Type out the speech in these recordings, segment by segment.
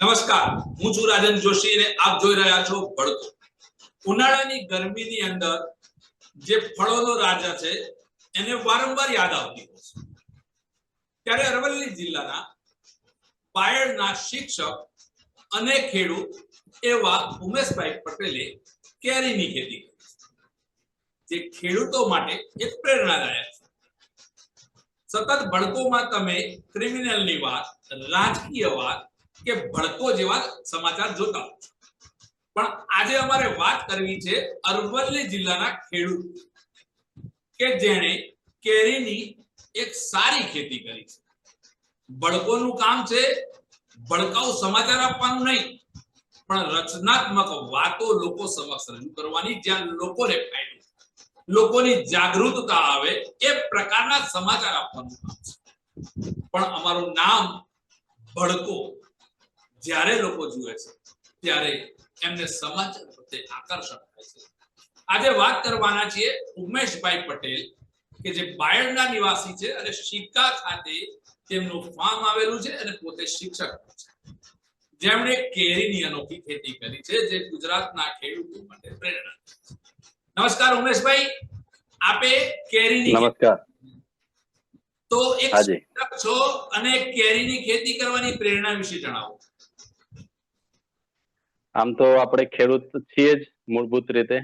નમસ્કાર. હું છું રાજન જોશી અને આપ જોઈ રહ્યા છો ભડકો. ઉનાળાની ગરમીની અંદર જે ફળોનો રાજા છે, એને વારંવાર યાદ આવતી હોય છે. ત્યારે અરવલ્લી જિલ્લાના બાયડના શિક્ષક અને ખેડૂત એવા ઉમેશભાઈ પટેલે કેરીની ખેતી કરી જે ખેડૂતો માટે એક પ્રેરણાદાયક છે. સતત ભડકોમાં તમે ક્રિમિનલની વાત, રાજકીય વાત કે ભડકો જેવા સમાચાર જોતા પણ આજે અમારે વાત કરવી છે અરવલ્લી જિલ્લાના ખેડૂત કે જેણે કેરીની એક સારી ખેતી કરી છે. ભડકોનું કામ છે ભડકાઉ સમાચાર આપવાનું નહીં, પણ રચનાત્મક વાતો લોકો સમક્ષ રજૂ કરવાની, જ્યાં લોકોને ફાયદો લોકોની જાગૃતતા આવે એ પ્રકારના સમાચાર આપવાનું પણ અમારું નામ ભડકો જ્યારે લોકો જુએ છે, ત્યારે એમને સમાચાર પ્રત્યે આકર્ષણ થાય છે. આજે વાત કરવાના છીએ ઉમેશભાઈ પટેલ, કે જે બાયડના નિવાસી છે અને શિક્કા ખાતે તેમનું ફાર્મ આવેલું છે અને પોતે શિક્ષક છે. જેમણે કેરીની અનોખી ખેતી કરી છે, જે ગુજરાતના ખેડૂતો માટે પ્રેરણા છે. નમસ્કાર ઉમેશભાઈ. આપે કેરીની નમસ્કાર. તો એક શિક્ષક છો અને કેરીની ખેતી કરવાની પ્રેરણા વિશે જણાવો. આમ તો આપણે ખેડૂત છીએ જ મૂળભૂત રીતે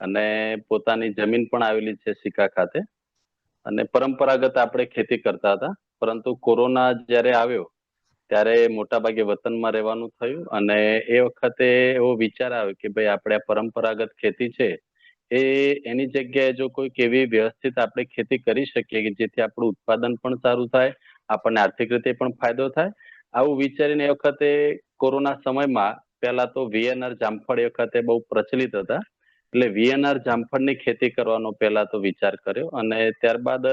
અને પોતાની જમીન પણ આવેલી છે સિકા ખાતે. અને પરંપરાગત આપણે ખેતી કરતા હતા. પરંતુ કોરોના જ્યારે આવ્યો ત્યારે મોટાભાગે વતનમાં રહેવાનું થયું અને એ વખતે એવો વિચાર આવ્યો કે ભાઈ આપણે પરંપરાગત ખેતી છે એ એની જગ્યાએ જો કોઈક એવી વ્યવસ્થિત આપણે ખેતી કરી શકીએ કે જેથી આપણું ઉત્પાદન પણ સારું થાય, આપણને આર્થિક રીતે પણ ફાયદો થાય. આવું વિચારીને એ વખતે કોરોના સમયમાં પહેલા તો વીએનઆર જામફળ એ વખતે બહુ પ્રચલિત હતા. એટલે વીએનઆર જામફળની ખેતી કરવાનો પહેલા તો વિચાર કર્યો અને ત્યારબાદ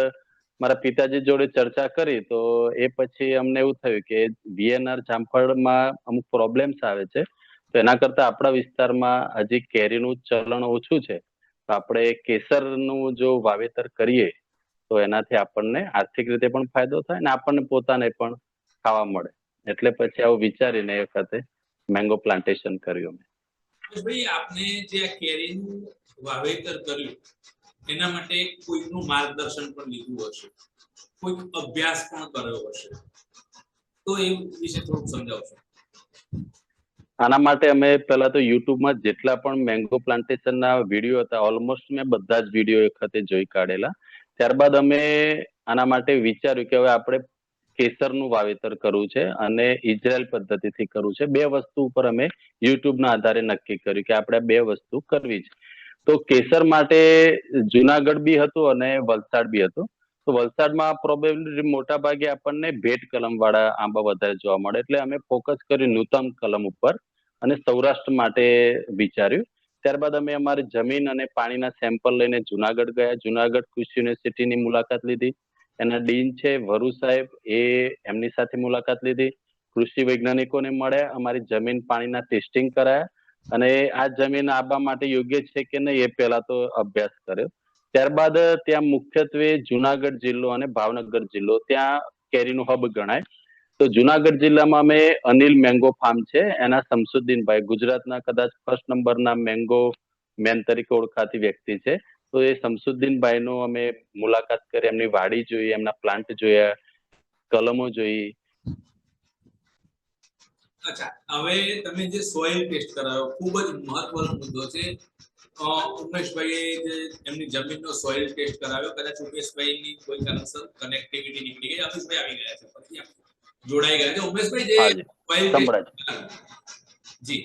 મારા પિતાજી જોડે ચર્ચા કરી તો એ પછી અમને એવું થયું કે વીએનઆર જામફળમાં અમુક પ્રોબ્લેમ્સ આવે છે. તો એના કરતા આપણા વિસ્તારમાં હજી કેરીનું ચલણ ઓછું છે. તો આપણે કેસરનું જો વાવેતર કરીએ, તો એનાથી આપણને આર્થિક રીતે પણ ફાયદો થાય અને આપણને પોતાને પણ ખાવા મળે. એટલે પછી આવું વિચારીને એ વખતે મેંગો પ્લાન્ટેશન કર્યું અમે ભાઈ આપને જે આ કેરીનું વાવેતર કર્યું, એના માટે કોઈકનું માર્ગદર્શન પણ લીધું હશે? કોઈક અભ્યાસ પણ કર્યો હશે? તો એ વિશે થોડુંક સમજાવશો. આના માટે અમે પહેલા તો યુટ્યુબમાં જેટલા પણ મેંગો પ્લાન્ટેશનના વીડિયો હતા ઓલમોસ્ટ મેં બધા જ વીડિયો એક વખતે જોઈ કાઢેલા. ત્યારબાદ અમે આના માટે વિચાર્યું કે હવે આપણે કેસરનું વાવેતર કરવું છે અને ઇઝરાયલ પદ્ધતિથી કરવું છે. બે વસ્તુ ઉપર અમે યુટ્યુબના આધારે નક્કી કર્યું કે આપણે બે વસ્તુ કરવી છે. તો કેસર માટે જુનાગઢ બી હતું અને વલસાડ બી હતું. તો વલસાડમાં પ્રોબેબલી મોટા ભાગે આપણને ભેટ કલમ વાળા આંબા વધારે જોવા મળે. એટલે અમે ફોકસ કર્યું નૂતન કલમ ઉપર અને સૌરાષ્ટ્ર માટે વિચાર્યું. ત્યારબાદ અમે અમારી જમીન અને પાણીના સેમ્પલ લઈને જુનાગઢ ગયા. જુનાગઢ કૃષિ યુનિવર્સિટીની મુલાકાત લીધી. એના ડીન છે વરુ સાહેબ, એ એમની સાથે મુલાકાત લીધી. કૃષિ વૈજ્ઞાનિકોને મળ્યા, અમારી જમીન પાણીના ટેસ્ટિંગ કરાયા અને આ જમીન આબા માટે યોગ્ય છે કે નહીં એ પહેલા તો અભ્યાસ કર્યો. ત્યારબાદ ત્યાં મુખ્યત્વે જુનાગઢ જિલ્લો અને ભાવનગર જિલ્લો, ત્યાં કેરીનું હબ ગણાય. તો જુનાગઢ જિલ્લામાં અમે અનિલ મેંગો ફાર્મ છે. એના શમસુદ્દીનભાઈ ગુજરાતના કદાચ ફર્સ્ટ નંબરના મેંગો મેન તરીકે ઓળખાતી વ્યક્તિ છે. તો એ શમસુદ્દીનભાઈ નો અમે મુલાકાત કરી, એમની વાડી જોઈ, એમના પ્લાન્ટ જોયા, કલમો જોઈ. અચ્છા, હવે તમે જે સોઇલ ટેસ્ટ કરાયો, ખૂબ જ મહત્વનો મુદ્દો છે. ઉમેશભાઈ જે એમની જમીનનો સોઇલ ટેસ્ટ કરાવ્યો, કદાચ ઉમેશભાઈની કોઈ કારણસર કનેક્ટિવિટી નીકળી ગઈ, અમિતભાઈ આવી ગયા છે આપણે જોડાઈ ગયા છે. ઉમેશભાઈ જે સોઇલ જી.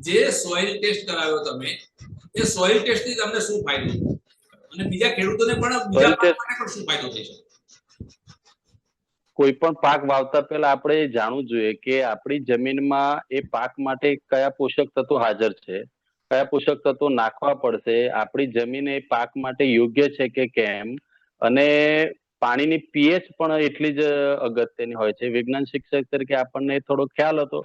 જે. સોઇલ ટેસ્ટ કરાવ્યો તમે એ સોઇલ ટેસ્ટથી તમને શું ફાયદો અને બીજા ખેડૂતોને પણ બીજા પાક માટે પણ શું ફાયદો થઈ શકે કોઈ પણ પાક વાવતા પહેલા આપણે જાણવું જોઈએ કે આપણી જમીનમાં એ પાક માટે કયા પોષક તત્વો હાજર છે કયા પોષક તત્વો નાખવા પડશે આપણી જમીન એ પાક માટે યોગ્ય છે કે કેમ અને પાણીની પીએચ પણ એટલી જ અગત્યની હોય છે. વિજ્ઞાન શિક્ષક તરીકે આપણને થોડો ખ્યાલ હતો.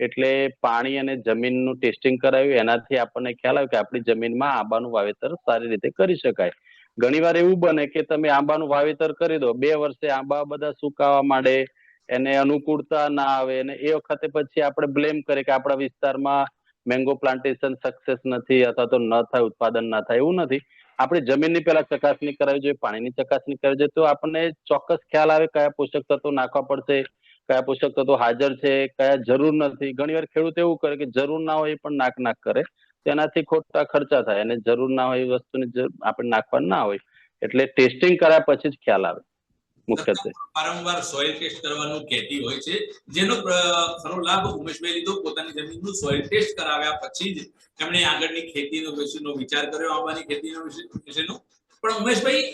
એટલે પાણી અને જમીનનું ટેસ્ટિંગ કરાવ્યું એનાથી આપણને ખ્યાલ આવ્યો કે આપણી જમીનમાં આંબાનું વાવેતર સારી રીતે કરી શકાય. ઘણીવાર એવું બને કે તમે આંબાનું વાવેતર કરી દો, બે વર્ષે આંબા બધા સુકાવા માંડે, એને અનુકૂળતા ના આવે અને એ વખતે પછી આપણે બ્લેમ કરીએ કે આપણા વિસ્તારમાં મેંગો પ્લાન્ટેશન સક્સેસ નથી અથવા તો ન થાય, ઉત્પાદન ના થાય, એવું નથી. આપણે જમીનની પહેલા ચકાસણી કરાવી જોઈએ, પાણીની ચકાસણી કરવી જોઈએ. તો આપણને ચોક્કસ ખ્યાલ આવે કયા પોષક તત્વો નાખવા પડશે, કયા પોષક તત્વો હાજર છે, કયા જરૂર નથી. ઘણી વાર ખેડૂત એવું કરે કે જરૂર ના હોય પણ નાક નાક કરે. તેનાથી ખોટા ખર્ચા થાય અને જરૂર ના હોય એ વસ્તુની આપણે નાખવા ના હોય. એટલે ટેસ્ટિંગ કર્યા પછી જ ખ્યાલ આવે. મુખ્યત્વે. વારંવાર સોઇલ ટેસ્ટ કરવાનું કહેતી હોય છે. જેનો ખરો લાભ ઉમેશભાઈ લીધો પોતાની જમીનનું સોઇલ ટેસ્ટ કરાવ્યા પછી જ એમણે આગળની ખેતીનો વિશેનો વિચાર કર્યો આંબાની ખેતીનો વિશેનો. પણ ઉમેશભાઈ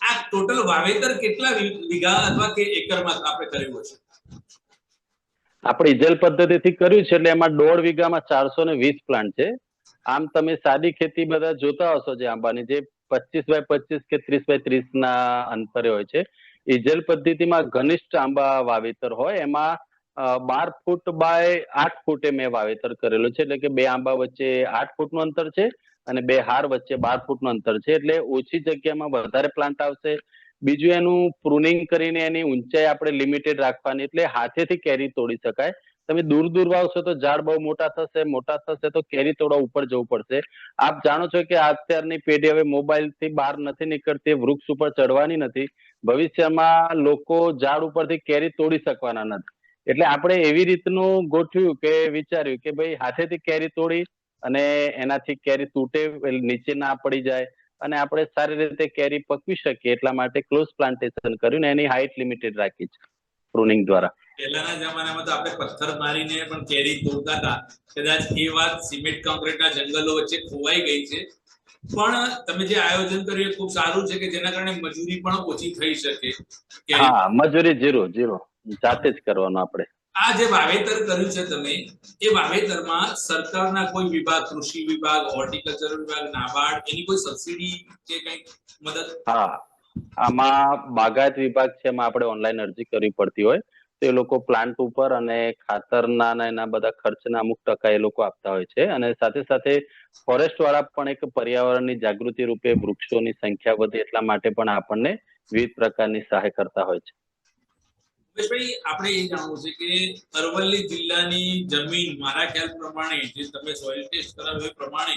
આ ટોટલ વાવેતર કેટલા વીઘા અથવા કે એકરમાં આપણે કર્યું હશે આપણે ઇજેલ પદ્ધતિથી કર્યું છે એટલે એમાં દોઢ વીઘામાં ચારસો ને વીસ પ્લાન્ટ છે. આમ તમે સાદી ખેતી બધા જોતા હશો જે આંબાની જે પચીસ બાય પચીસ કે ત્રીસ બાય ત્રીસ ના અંતરે હોય છે. ઇજેલ પદ્ધતિમાં ઘનિષ્ઠ આંબા વાવેતર હોય, એમાં બાર ફૂટ બાય આઠ ફૂટે મેં વાવેતર કરેલું છે. એટલે કે બે આંબા વચ્ચે આઠ ફૂટનું અંતર છે અને બે હાર વચ્ચે બાર ફૂટનું અંતર છે. એટલે ઓછી જગ્યામાં વધારે પ્લાન્ટ આવશે. બીજું એનું પ્રુનિંગ કરીને એની ઊંચાઈ આપણે લિમિટેડ રાખવાની, એટલે હાથેથી કેરી તોડી શકાય. તમે દૂર દૂર વાવશો તો ઝાડ બહુ મોટા થશે મોટા થશે તો કેરી તોડવા ઉપર જવું પડશે. આપ જાણો છો કે અત્યારની પેઢી હવે મોબાઈલથી બહાર નથી નીકળતી, વૃક્ષ ઉપર ચડવાની નથી. ભવિષ્યમાં લોકો ઝાડ ઉપરથી કેરી તોડી શકવાના નથી. એટલે આપણે એવી રીતનું ગોઠવ્યું કે, વિચાર્યું કે ભાઈ હાથેથી કેરી તોડી અને એનાથી કેરી તૂટે નીચે ના પડી જાય અને આપણે સારી રીતે કેરી પકવી શકીએ એટલા માટે ક્લોઝ પ્લાન્ટેશન કર્યું ને એની હાઈટ લિમિટેડ રાખી છે પ્રુનિંગ દ્વારા. પહેલાના જમાનામાં તો આપણે પથ્થર મારીને પણ કેરી તોડતા હતા. કદાચ એ વાત સિમેન્ટ કોન્ક્રીટના જંગલો વચ્ચે ખોવાઈ ગઈ છે. પણ તમે જે આયોજન કર્યું એ ખૂબ સારું છે કે જેના કારણે મજૂરી પણ ઓછી થઈ શકે. હા મજૂરી જીરો જીરો જાતે જ કરવાનું આપણે. આ જે વાવેતર કર્યું છે તમે એ વાવેતરમાં સરકારના કોઈ વિભાગ કૃષિ વિભાગ હોર્ટિકલ્ચર વિભાગ નાબાર્ડ એની કોઈ સબસિડી કે કંઈક મદદ? હા. આમાં બાગાયત વિભાગ છે એમાં આપણે ઓનલાઈન અરજી કરવી પડતી હોય. એ લોકો પ્લાન્ટ ઉપર અને ખાતરના એના બધા ખર્ચના અમુક ટકા એ લોકો આપતા હોય છે. અને સાથે સાથે ફોરેસ્ટ વાળા પણ એક પર્યાવરણની જાગૃતિ રૂપે વૃક્ષોની સંખ્યા વધે એટલા માટે પણ આપણને વિવિધ પ્રકારની સહાય કરતા હોય છે. આપણે એ જાણવું છે કે અરવલ્લી જિલ્લાની જમીન મારા ખ્યાલ પ્રમાણે જે તમે સોઇલ ટેસ્ટ કરાવ્યો પ્રમાણે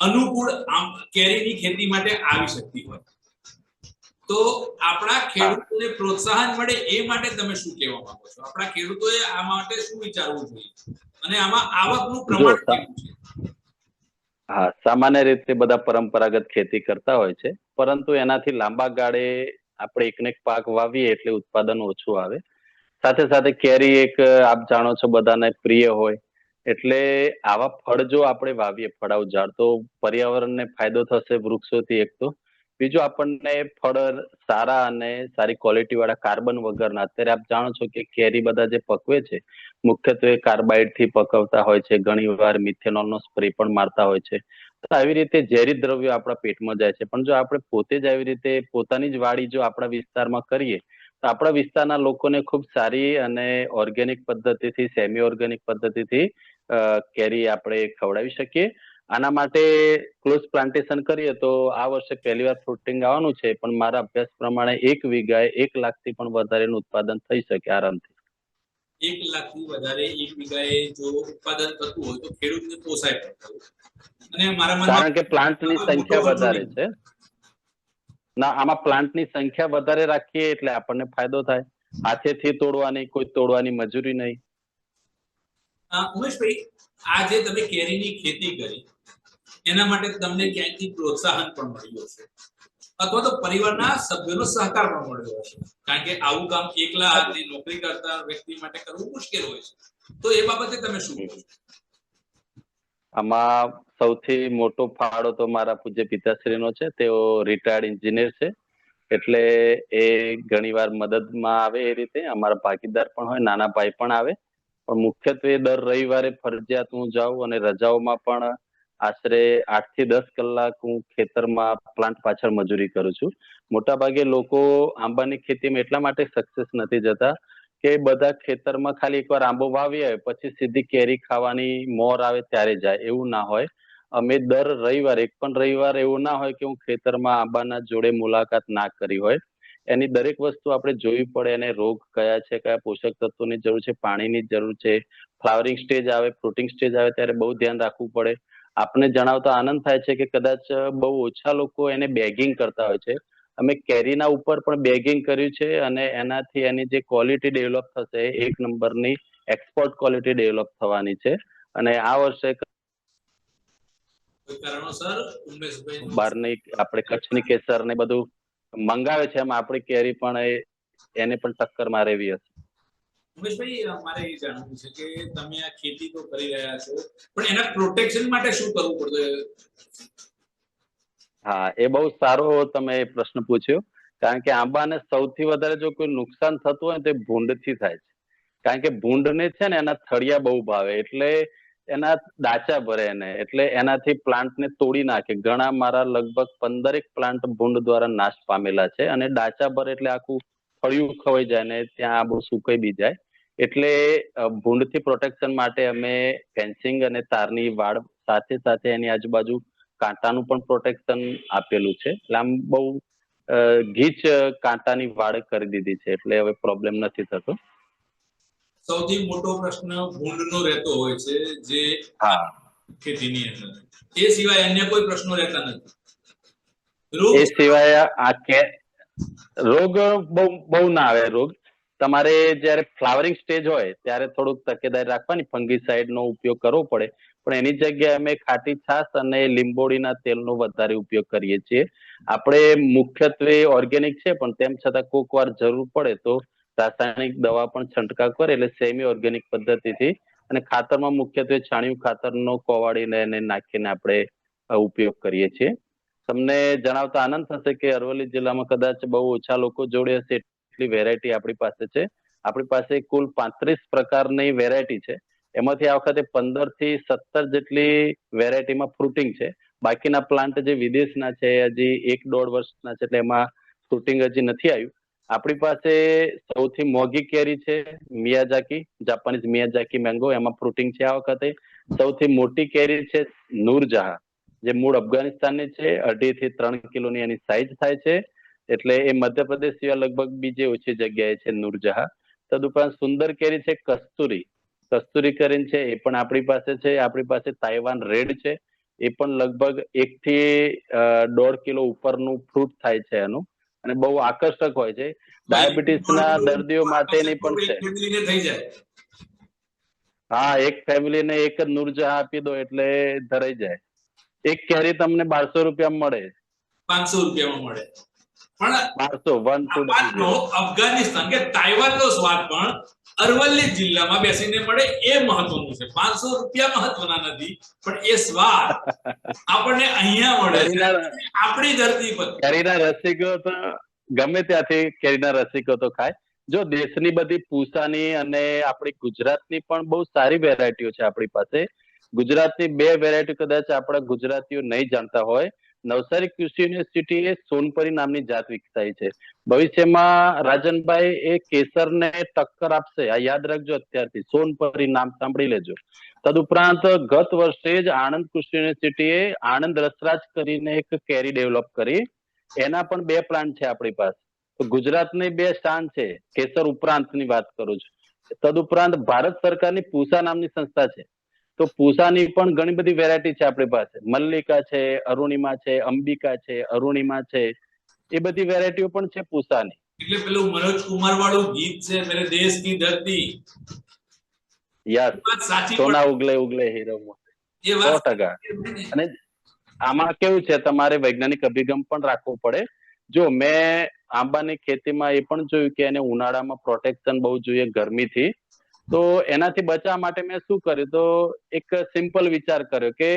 અનુકૂળ કેરીની ખેતી માટે આવી શકતી હોય. તો આપણા ખેડૂતોને પ્રોત્સાહન મળે એ માટે તમે શું કહેવા માંગો છો? આપણા ખેડૂતોએ આ માટે શું વિચારવું જોઈએ? અને આમાં આવકનું પ્રમાણ કેવું છે? હા સામાન્ય રીતે બધા પરંપરાગત ખેતી કરતા હોય છે પરંતુ એનાથી લાંબા ગાળે આપણે એકને એક પાક વાવીએ એટલે ઉત્પાદન ઓછું આવે. સાથે સાથે કેરી એક આપ જાણો છો બધાને પ્રિય હોય એટલે આવા ફળ જો આપણે વાવીએ ફળાવ ઝાડ તો પર્યાવરણને ફાયદો થશે વૃક્ષોથી એક તો. બીજું આપણને ફળ સારા અને સારી ક્વોલિટી વાળા કાર્બન વગરના. અત્યારે આપ જાણો છો કે કેરી બધા જે પકવે છે, મુખ્યત્વે કાર્બાઇડથી પકવતા હોય છે, ઘણી વાર મિથેનોલ નો સ્પ્રે પણ મારતા હોય છે. તો આવી રીતે ઝેરી દ્રવ્યો આપણા પેટમાં જાય છે. પણ જો આપણે પોતે જ આવી રીતે પોતાની જ વાડી જો આપણા વિસ્તારમાં કરીએ, તો આપણા વિસ્તારના લોકોને ખૂબ સારી અને ઓર્ગેનિક પદ્ધતિથી સેમી ઓર્ગેનિક પદ્ધતિથી કેરી આપણે ખવડાવી શકીએ. આના માટે ક્લોઝ પ્લાન્ટેશન કરીએ તો આ વર્ષે પહેલી વાર ફ્રૂટિંગ આવવાનું છે પણ મારા અભ્યાસ પ્રમાણે એક વીઘાએ એક લાખથી પણ વધારેનું ઉત્પાદન થઈ શકે આરામથી. એક લાખથી વધારે એક વીઘાએ જો ઉત્પાદન થતું હોય તો ખેડૂતને પોસાય પણ અને મારા કારણ કે પ્લાન્ટની સંખ્યા વધારે છે. ના આમાં પ્લાન્ટની સંખ્યા વધારે રાખીએ એટલે આપણને ફાયદો થાય. હાથેથી તોડવાની કોઈ તોડવાની મજૂરી નહીં. ઉમેશભાઈ આજે તમે કેરીની ખેતી કરી, એના માટે તમને ક્યાંયથી પ્રોત્સાહન પણ મળ્યું હશે? અથવા તો પરિવારના સભ્યોનો સહકાર પણ મળ્યો હશે? કારણ કે આવું કામ એકલા હાથે નોકરી કરતા વ્યક્તિ માટે કરવું મુશ્કેલ હોય છે. તો એ બાબતે તમે શું કહો આમાં સૌથી મોટો ફાળો તો મારા પૂજ્ય પિતાશ્રીનો છે. તેઓ રિટાયર્ડ ઇન્જિનિયર છે. એટલે એ ઘણીવાર મદદમાં આવે એ રીતે. અમારા ભાગીદાર પણ હોય, નાના ભાઈ પણ આવે. પણ મુખ્યત્વે દર રવિવારે ફરજિયાત હું જાઉં અને રજાઓમાં પણ આશરે આઠથી દસ કલાક હું ખેતરમાં પ્લાન્ટ પાછળ મજૂરી કરું છું. મોટા ભાગે લોકો આંબાની ખેતીમાં એટલા માટે સક્સેસ નથી જતા કે બધા ખેતરમાં ખાલી એકવાર આંબો વાવી આવે પછી સીધી કેરી ખાવાની મોર આવે ત્યારે જાય, એવું ના હોય. અમે દર રવિવાર, એક પણ રવિવાર એવું ના હોય કે હું ખેતરમાં આંબાના જોડે મુલાકાત ના કરી હોય. એની દરેક વસ્તુ આપણે જોવી પડે એને રોગ કયા છે કયા પોષક તત્વોની જરૂર છે પાણીની જરૂર છે ફ્લાવરિંગ સ્ટેજ આવે ફ્રૂટિંગ સ્ટેજ આવે ત્યારે બહુ ધ્યાન રાખવું પડે. આપને જણાવતા આનંદ થાય છે કે કદાચ બહુ ઓછા લોકો એને બેગિંગ કરતા હોય છે. અમે કેરીના ઉપર પણ બેગિંગ કર્યું છે અને એનાથી એની જે ક્વોલિટી ડેવલપ થશે એક નંબરની એક્સપોર્ટ ક્વોલિટી ડેવલપ થવાની છે. અને આ વર્ષે બહારની આપણે કચ્છની કેસર ને બધું મંગાવે છે એમ આપણી કેરી પણ એ એને પણ ટક્કર મારે એવી હશે. ઉમેશભાઈ મારે એ જાણવું છે કે તમે આ ખેતી તો કરી રહ્યા છો પણ એના પ્રોટેક્શન માટે શું કરવું પડતું હા એ બહુ સારો તમે પ્રશ્ન પૂછ્યો. કારણ કે આંબાને સૌથી વધારે જો કોઈ નુકસાન થતું હોય તો ભૂંડથી થાય છે. કારણ કે ભૂંડને છે ને એના થળિયા બહુ ભાવે એટલે એના દાચા ભરે એને. એટલે એનાથી પ્લાન્ટને તોડી નાખે. ઘણા મારા લગભગ પંદરેક પ્લાન્ટ ભૂંડ દ્વારા નાશ પામેલા છે અને દાચા ભરે એટલે આખું ફળિયું ખવાઈ જાય ને ત્યાં આ બહુ સુકાઈ બી જાય. એટલે ભૂંડથી પ્રોટેક્શન માટે અમે ફેન્સિંગ અને તારની વાડ સાથે સાથે એની આજુબાજુ કાંટાનું પણ પ્રોટેક્શન આપેલું છે. એટલે આમ બહુ ગીચ કાંટાની વાડ કરી દીધી છે. એટલે હવે પ્રોબ્લેમ નથી થતો. સૌથી મોટો પ્રશ્ન ભૂંડનો રહેતો હોય છે જે હા. ખેતીની અંદર. એ સિવાય અન્ય કોઈ પ્રશ્નો રહેતા નથી. એ સિવાય આ કે રોગ બહુ બહુ ના આવે રોગ. તમારે જ્યારે ફ્લાવરિંગ સ્ટેજ હોય ત્યારે થોડુંક તકેદારી રાખવાની ફંગીસાઇડ નો ઉપયોગ કરવો પડે. પણ એની જગ્યાએ અમે ખાટી છાશ અને લીંબોડીના તેલનો વધારે ઉપયોગ કરીએ છીએ. આપણે મુખ્યત્વે ઓર્ગેનિક છે પણ તેમ છતાં કોક વાર જરૂર પડે તો રાસાયણિક દવા પણ છંટકાવ કરે એટલે સેમી ઓર્ગેનિક પદ્ધતિથી. અને ખાતરમાં મુખ્યત્વે છાણિયું ખાતરનો કોવાડીને એને નાખીને આપણે ઉપયોગ કરીએ છીએ. તમને જણાવતા આનંદ થશે કે અરવલ્લી જિલ્લામાં કદાચ બહુ ઓછા લોકો જોડે હશે એટલી વેરાયટી આપણી પાસે છે. આપણી પાસે કુલ પાંત્રીસ પ્રકારની વેરાયટી છે. એમાંથી આ વખતે પંદરથી સત્તર જેટલી વેરાયટીમાં ફ્રૂટિંગ છે. બાકીના પ્લાન્ટ જે વિદેશના છે, હજી એક દોઢ વર્ષના છે, એટલે એમાં ફ્રૂટિંગ હજી નથી આવ્યું. આપણી પાસે સૌથી મોંઘી કેરી છે મિયાજાકી, જાપાનીઝ મિયાજાકી મેંગો એમાં ફ્રૂટિંગ છે આ વખતે. સૌથી મોટી કેરી છે નૂરજહાં, જે મૂળ અફઘાનિસ્તાનની છે. અઢી થી ત્રણ કિલોની એની સાઇઝ થાય છે. એટલે એ મધ્યપ્રદેશ સિવાય લગભગ બીજે ઓછી જગ્યાએ છે નૂરજહાં. તદુપરાંત સુંદર કેરી છે કસ્તુરી. કસ્તુરી કરીને છે એ પણ આપણી પાસે છે. આપણી પાસે તાઇવાન રેડ છે. એ પણ લગભગ એક થી દોઢ કિલો ઉપરનું ફ્રૂટ થાય છે એનું. અને બહુ આકર્ષક હોય છે. ડાયાબિટીસ ના દર્દીઓ માટેની પણ છે. હા એક ફેમિલીને એક જ નૂરજહાં આપી દો એટલે ધરાઈ જાય. એક કેરી તમને બારસો રૂપિયા મળે. પાંચસો રૂપિયામાં મળે. પણ બારસો વન ટુ અફઘાનિસ્તાન કે તાઇવાનનો સ્વાદ પણ અરવલ્લી જિલ્લામાં બેસીને મળે એ મહત્વનું છે. પાંચસો રૂપિયા મહત્વના નથી પણ એ સ્વાદ આપણને અહીંયા મળે છે. આપણી ધરતી પર. કેરીના રસિકો તો ગમે ત્યાંથી કેરીના રસિકો તો ખાય. જો દેશની બધી પૂસાની અને આપણી ગુજરાતની પણ બહુ સારી વેરાયટીઓ છે આપણી પાસે. ગુજરાતની બે વેરાયટી કદાચ આપણા ગુજરાતીઓ નહીં જાણતા હોય નવસારી કૃષિ યુનિવર્સિટીએ સોનપરી નામની જાત વિકસાવી છે. ભવિષ્યમાં રાજનભાઈ એ કેસરને ટક્કર આપશે. આ યાદ રાખજો અત્યારથી. સોનપરી નામ સાંભળી લેજો. તદુપરાંત ગત વર્ષે જ આણંદ કૃષિ યુનિવર્સિટીએ આણંદ રસરાજ કરીને એક કેરી ડેવલપ કરી. એના પણ બે પ્લાન્ટ છે આપણી પાસે. તો ગુજરાતની બે શાન છે. કેસર ઉપરાંતની વાત કરું છું. તદુપરાંત ભારત સરકારની પૂસા નામની સંસ્થા છે. તો પૂસાની પણ ઘણી બધી વેરાયટી છે આપણી પાસે. મલ્લિકા છે અરુણિમા છે અંબિકા છે અરુણિમા છે એ બધી વેરાયટીઓ પણ છે પૂસાની. એટલે પેલું મનોજ કુમાર વાળું ગીત છે મેરે દેશ કી ધરતી. યાર સોના ઉગલે ઉગલે હીરો. એ સો વાત ટકા અને આમાં કેવું છે તમારે વૈજ્ઞાનિક અભિગમ પણ રાખવો પડે. જો મેં આંબાની ખેતીમાં એ પણ જોયું કે એને ઉનાળામાં પ્રોટેક્શન બહુ જોઈએ ગરમીથી તો એનાથી બચાવવા માટે મેં શું કર્યું? તો એક સિમ્પલ વિચાર કર્યો કે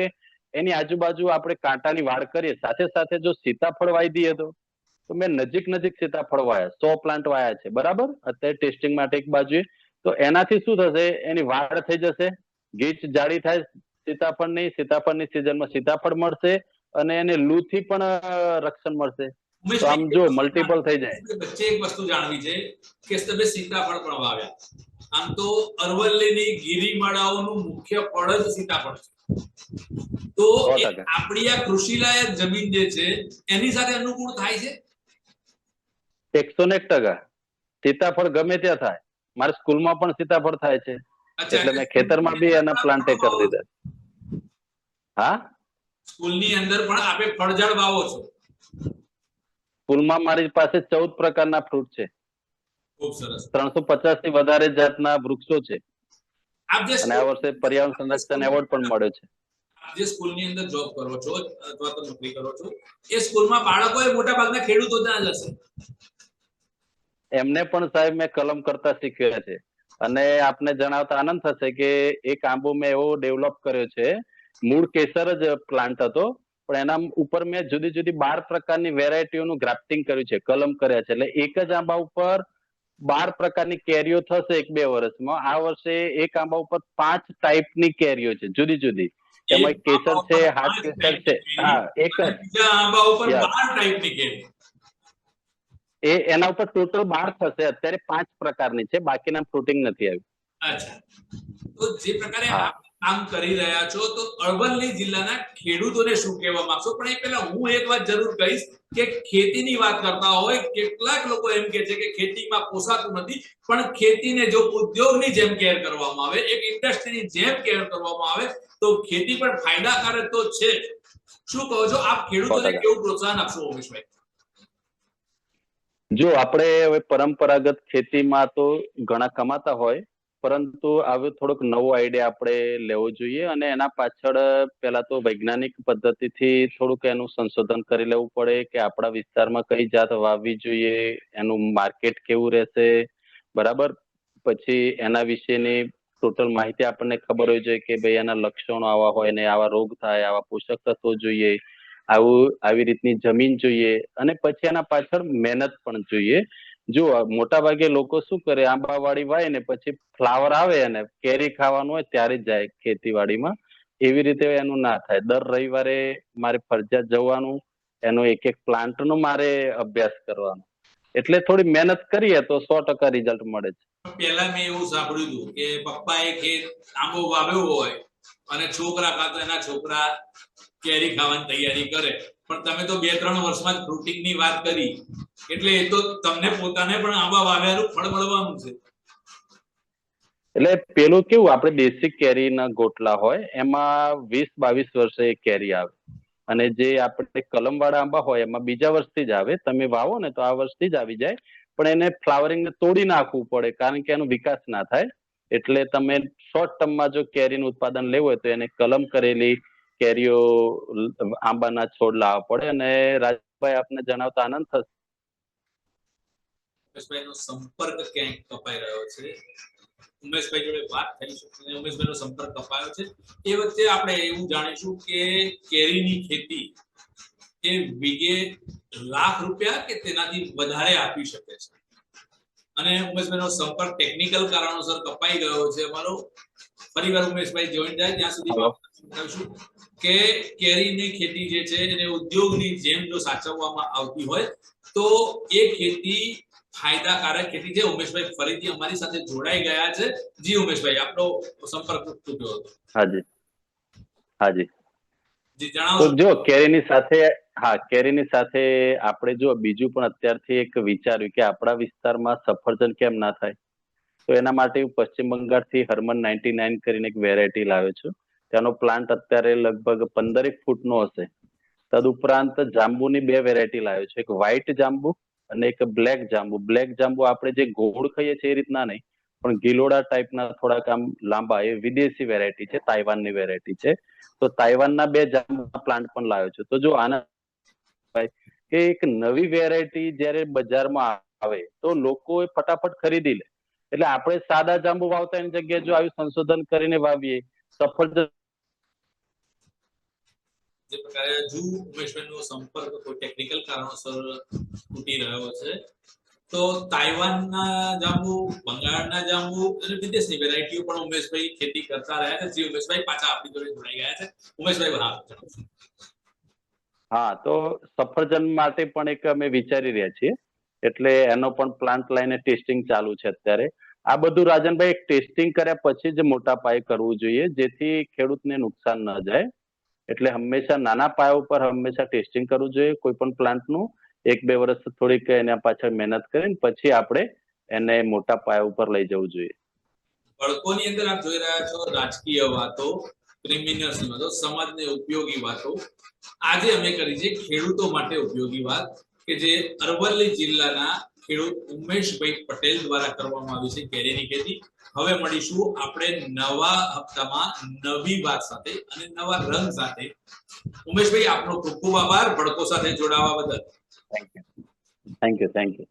એની આજુબાજુ આપણે કાંટાની વાડ કરીએ સાથે સાથે જો સીતાફળ વાવી દઈએ તો? તો મેં નજીક નજીક સીતાફળ વાયા સો પ્લાન્ટ વાયા છે બરાબર? અત્યારે ટેસ્ટિંગ માટે એક બાજુએ. તો એનાથી શું થશે? એની વાડ થઈ જશે ગીચ જાડી થાય સીતાફળની સીતાફળની સિઝનમાં સીતાફળ મળશે અને એને લૂથી પણ રક્ષણ મળશે. તો આમ જો મલ્ટિપલ થઈ જાય. વચ્ચે એક વસ્તુ જાણવી છે કે તમે સીતાફળ પણ વાવ્યા. આમ તો અરવલ્લીની ગિરિમાળાઓનું મુખ્ય ફળ જ સીતાફળ છે. તો આપણી આ કૃષિલાયક જમીન જે છે એની સાથે અનુકૂળ થાય છે? એકસો ને એક ટકા. સીતાફળ ગમે ત્યાં થાય. મારે સ્કૂલમાં પણ સીતાફળ થાય છે. એટલે મેં ખેતરમાં બી એના પ્લાન્ટે કરી દીધા. હા? સ્કૂલની અંદર પણ આપે ફળઝાડ વાવો છો? સ્કૂલમાં મારી પાસે ચૌદ પ્રકારના ફ્રૂટ છે. ખૂબ સરસ. ત્રણસો પચાસથી વધારે જાતના વૃક્ષો છે. આપ જે અને આ વર્ષે પર્યાવરણ સંરક્ષણ એવોર્ડ પણ મળ્યો છે. જે સ્કૂલની અંદર જોબ કરો છો અથવા તો નોકરી કરો છો એ સ્કૂલમાં બાળકો એ મોટા ભાગના ખેડૂતો ત્યાં જ હશે. એમને પણ સાહેબ મેં કલમ કરતા શીખ્યા છે. અને આપને જણાવતા આનંદ થશે કે એક આંબો મેં એવો ડેવલપ કર્યો છે. મૂળ કેસર જ પ્લાન્ટ હતો. પણ એના ઉપર મેં જુદી જુદી બાર પ્રકારની વેરાયટીઓનું ગ્રાફ્ટિંગ કર્યું છે. કલમ કર્યા છે. એટલે એક જ આંબા ઉપર બાર પ્રકારની કેરીઓ થશે એક બે વર્ષમાં. આ વર્ષે એક આંબા ઉપર પાંચ ટાઈપની કેરીઓ છે જુદી જુદી. એમાં કેસર છે હાથ કેસર છે. હા એક જ. આંબા ઉપર બાર ટાઈપની કેરી. એ એના ઉપર ટોટલ બાર થશે. અત્યારે પાંચ પ્રકારની છે બાકીના ફ્રૂટિંગ નથી આવ્યું. અચ્છા. તો જે પ્રકારે કામ કરી રહ્યા છો તો અરવલ્લી જિલ્લાના ખેડૂતોને શું કહેવા માંગશો? પણ એ પહેલા હું એક વાત જરૂર કહીશ કે ખેતીની વાત કરતા હોય કેટલાક લોકો એમ કે છે કે ખેતીમાં પોસાતું નથી પણ ખેતીને જો ઉદ્યોગની જેમ કેર કરવામાં આવે એક ઇન્ડસ્ટ્રીની જેમ કેર કરવામાં આવે તો ખેતી પણ ફાયદાકારક તો છે. શું કહો છો? આપ ખેડૂતોને કેવું પ્રોત્સાહન આપશો ઓમેશભાઈ જો આપણે હવે પરંપરાગત ખેતીમાં તો ઘણા કમાતા હોય પરંતુ આવો થોડોક નવો આઈડિયા આપણે લેવો જોઈએ અને એના પાછળ પહેલા તો વૈજ્ઞાનિક પદ્ધતિથી થોડુંક એનું સંશોધન કરી લેવું પડે કે આપણા વિસ્તારમાં કઈ જાત વાવવી જોઈએ, એનું માર્કેટ કેવું રહેશે, બરાબર? પછી એના વિશેની ટોટલ માહિતી આપણને ખબર હોય જોઈએ કે ભાઈ એના લક્ષણો આવા હોય ને આવા રોગ થાય, આવા પોષક તત્વો જોઈએ, આવું, આવી રીતની જમીન જોઈએ અને પછી એના પાછળ મહેનત પણ જોઈએ. જો મોટા ભાગે લોકો શું કરે, આંબાવાડી વાય ને પછી ફ્લાવર આવે અને કેરી ખાવાનું હોય ત્યારે જ જાય ખેતીવાડીમાં. એવી રીતે એનું ના થાય. દર રવિવારે મારે ફરજિયાત જવાનું, એનો એક એક પ્લાન્ટ નો મારે અભ્યાસ કરવાનો. એટલે થોડી મહેનત કરીએ તો સો ટકા રિઝલ્ટ મળે છે. પહેલા મેં એવું સાંભળ્યું હતું કે પપ્પા ખેત આંબો વાવ્યો હોય અને છોકરા કાં એના છોકરા કેરી ખાવાની તૈયારી કરે. પણ તમે તો બે ત્રણ વર્ષમાં જ ની વાત કરી. એટલે એ તો તમને પોતાને પણ આંબા વાવ્યાનું ફળ મળવાનું છે. એટલે પેલું કેવું, આપણે બેસિક કેરીના ગોટલા હોય, એમાં વીસ બાવીસ વર્ષે એક કેરી આવે. અને જે આપણે કલમવાળા આંબા હોય, એમાં બીજા વર્ષથી જ આવે. તમે વાવો ને તો આ વર્ષથી જ આવી જાય. પણ એને ફ્લાવરિંગ તોડી નાખવું પડે, કારણ કે એનો વિકાસ ના થાય. એટલે તમે શોર્ટ ટર્મમાં જો કેરીનું ઉત્પાદન લેવું હોય, તો એને કલમ કરેલી કેરીઓ આંબાના છોડ લાવવા પડે અને રાજભાઈ આપને જણાવતા આનંદ થશે. ઉમેશભાઈનો સંપર્ક ક્યાંક કપાઈ રહ્યો છે? ઉમેશભાઈ જોડે વાત થઈ છે. ઉમેશભાઈનો સંપર્ક કપાયો છે. એ વચ્ચે આપણે એવું જાણીશું કે કેરીની ખેતી એ વીઘે લાખ રૂપિયા કે તેનાથી વધારે આપી શકે છે? અને ઉમેશભાઈનો સંપર્ક ટેકનિકલ કારણોસર કપાઈ ગયો છે. અમારો ફરીવાર ઉમેશભાઈ જોઈન જાય ત્યાં સુધી કે કેરીની ખેતી જે છે એને ઉદ્યોગની જેમ જો સાચવવામાં આવતી હોય તો એ ખેતી ફાયદાકારક ખેતી છે. ઉમેશભાઈ ફરીથી અમારી સાથે જોડાઈ ગયા છે. જી ઉમેશભાઈ આપણો સંપર્ક તૂટ્યો હતો. હાજી. હાજી. જી જણાવો. જો કેરીની સાથે હા કેરીની સાથે આપણે જો બીજું પણ અત્યારથી એક વિચાર્યું કે આપણા વિસ્તારમાં સફરજન કેમ ના થાય તો એના માટે હું પશ્ચિમ બંગાળથી હરમન નાઇન્ટી નાઇન કરીને એક વેરાયટી લાવ્યો છું. તેનો પ્લાન્ટ અત્યારે લગભગ પંદરેક ફૂટનો હશે. તદુપરાંત જાંબુની બે વેરાયટી લાવ્યો છે. એક વ્હાઈટ જાંબુ અને એક બ્લેક જાંબુ. બ્લેક જાંબુ આપણે જે ગોળ ખાઈએ છીએ એ રીતના નહીં, પણ ગિલોડા ટાઈપના થોડાક આમ લાંબા. એ વિદેશી વેરાયટી છે, તાઇવાનની વેરાયટી છે. તો તાઇવાનના બે જાંબુના પ્લાન્ટ પણ લાવ્યો છે. તો જો આના કે એક નવી વેરાયટી જ્યારે બજારમાં આવે, તો લોકો એ ફટાફટ ખરીદી લે. એટલે આપણે સાદા જાંબુ વાવતા એની જગ્યાએ જો આવી સંશોધન કરીને વાવીએ, સફરજન જે પ્રકારે હજુ ઉમેશભાઈનો સંપર્ક કોઈ ટેકનિકલ કારણોસર તૂટી રહ્યો છે. તો તાઇવાનના જાંબુ, બંગાળના જાંબુ અને વિદેશની વેરાયટીઓ પણ ઉમેશભાઈ ખેતી કરતા રહ્યા છે. જે ઉમેશભાઈ પાછા આપણી જોડે જોડાઈ ગયા છે. ઉમેશભાઈ જણાવશો. હા, તો સફરજન માટે પણ એક અમે વિચારી રહ્યા છીએ. એટલે એનો પણ પ્લાન્ટ લાઈને ટેસ્ટિંગ ચાલુ છે અત્યારે. આ બધું રાજનભાઈ એક ટેસ્ટિંગ કર્યા પછી જ મોટા પાયે કરવું જોઈએ, જેથી ખેડૂતને નુકસાન ન જાય. એટલે હંમેશા નાના પાયા ઉપર હંમેશા ટેસ્ટિંગ કરવું જોઈએ કોઈ પણ પ્લાન્ટનું એક બે વર્ષ થોડીક એના પાછળ મહેનત કરીને પછી આપણે એને મોટા પાયા ઉપર લઈ જવું જોઈએ. બળકોની અંદર આપ જોઈ રહ્યા છો રાજકીય વાતો ક્રિમિનલ્સ વાતો, સમાજને ઉપયોગી વાતો. આજે અમે કરી છે ખેડૂતો માટે ઉપયોગી વાત કે જે અરવલ્લી જિલ્લાના ખેડૂત ઉમેશભાઈ પટેલ દ્વારા કરવામાં આવી છે કેરીની ખેતી. હવે મળીશું આપણે નવા હપ્તામાં નવી વાત સાથે અને નવા રંગ સાથે. ઉમેશભાઈ આપનો ખૂબ ખૂબ આભાર. ભડકો સાથે જોડાવા બદલ. Thank you thank you thank minute.